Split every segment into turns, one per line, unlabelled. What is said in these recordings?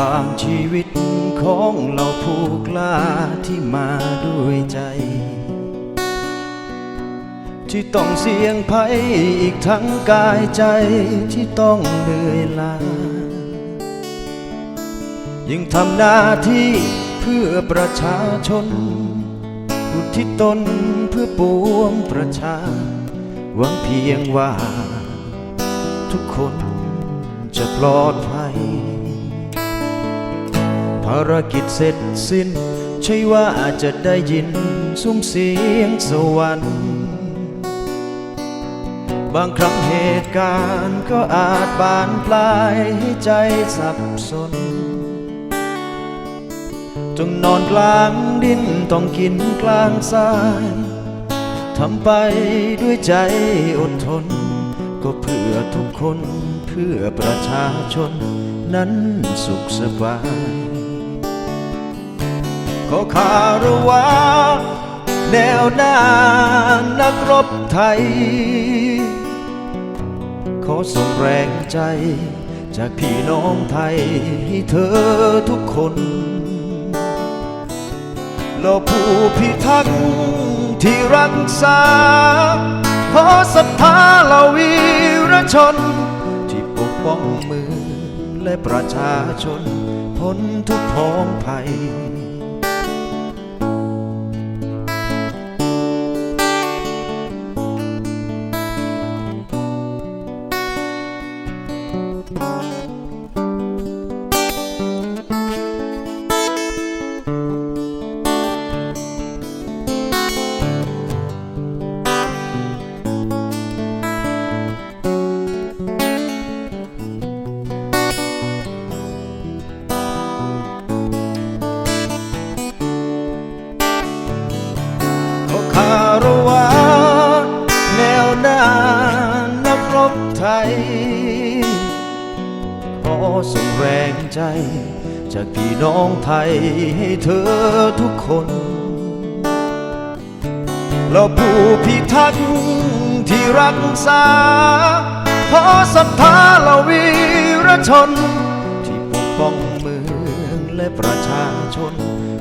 ส้นทางชีวิตของเราผู้กล้าที่มาด้วยใจ ที่ต้องเสี่ยงภัยอีกทั้งกายใจที่ต้องเหนื่อยล้ายิ่งทำหน้าที่เพื่อประชาชนอุทิศตนเพื่อปวงประชา หวังเพียงว่า ทุกคนจะปลอดภัยารกิจเสร็จสิ้น ใช่ว่าอาจจะได้ยินซุ้มเสียงสวรรค์บางครั้งเหตุการณ์ก็อาจบานปลายให้ใจสับสนต้องนอนกลางดินต้องกินกลางทรายทำไปด้วยใจอดทน ก็เพื่อทุกคนเพื่อประชาชนนั้นสุขสบาย ขอคารวะแนวหน้านักรบไทย ขอส่งแรงใจ จากพี่น้องไทย ให้เธอทุกคนเราผู้พิทักษ์ที่รักษา ขอศรัทธาเราวีรชน ที่ปกป้องเมืองและประชาชนพ้นทุกพ้องภัย ขอส่งแรงใจ จากพี่น้องไทยให้เธอทุกคนเราผู้พิทักษ์ที่รักษา ขอศรัทธาเราวีรชน ที่ปกป้องเมืองและประชาชน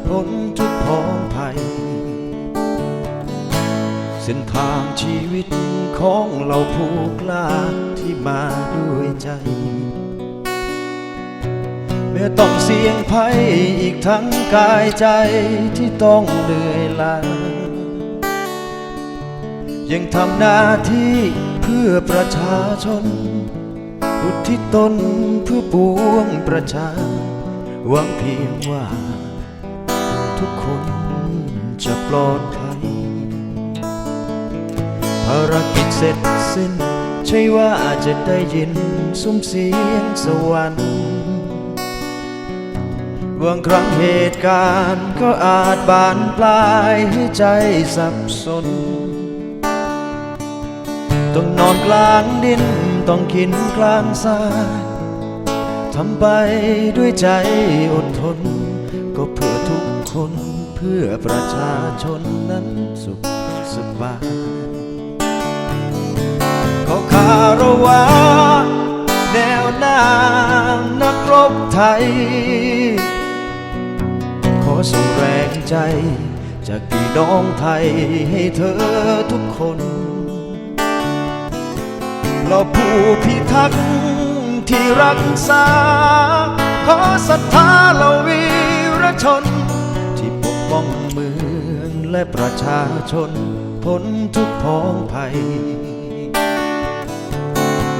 พ้นทุกพ้องภัย ส้นทางชีวิตของเราผู้กล้าที่มาด้วยใจแม้ต้องเสี่ยงภัยอีกทั้งกายใจที่ต้องเหนื่อยล้ายังทำหน้าที่เพื่อประชาชนอุทิศตนเพื่อปวงประชา หวังเพียงว่า ทุกคนจะปลอดภัยารกิจเสร็จสิ้น ใช่ว่าจะได้ยินซุ้มเสียงสวรรค์บางครั้งเหตุการณ์ก็อาจบานปลายให้ใจสับสน ต้องนอนกลางดินต้องกินกลางทรายทำไปด้วยใจอดทน ก็เพื่อทุกคนเพื่อประชาชนนั้นสุขสบาย อารวะแนวหน้านักรบไทย ขอส่งแรงใจ จากพี่น้องไทยให้เธอทุกคนเราผู้พิทักษ์ที่รักษา ขอศรัทธาเราวีรชน ที่ปกป้องเมืองและประชาชนพ้นทุกพ้องภัย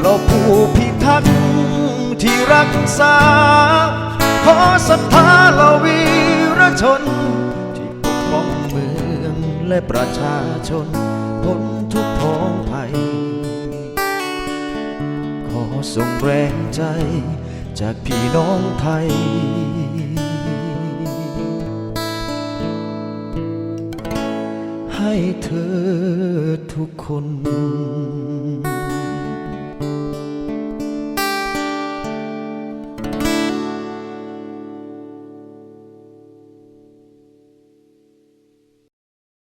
เราผู้พิทักษ์ที่รักษา ขอศรัทธาเราวีรชน ที่ปกป้องเมืองและประชาชนพ้นทุกพ้องภัย ขอส่งแรงใจจากพี่น้องไทยให้เธอทุกคน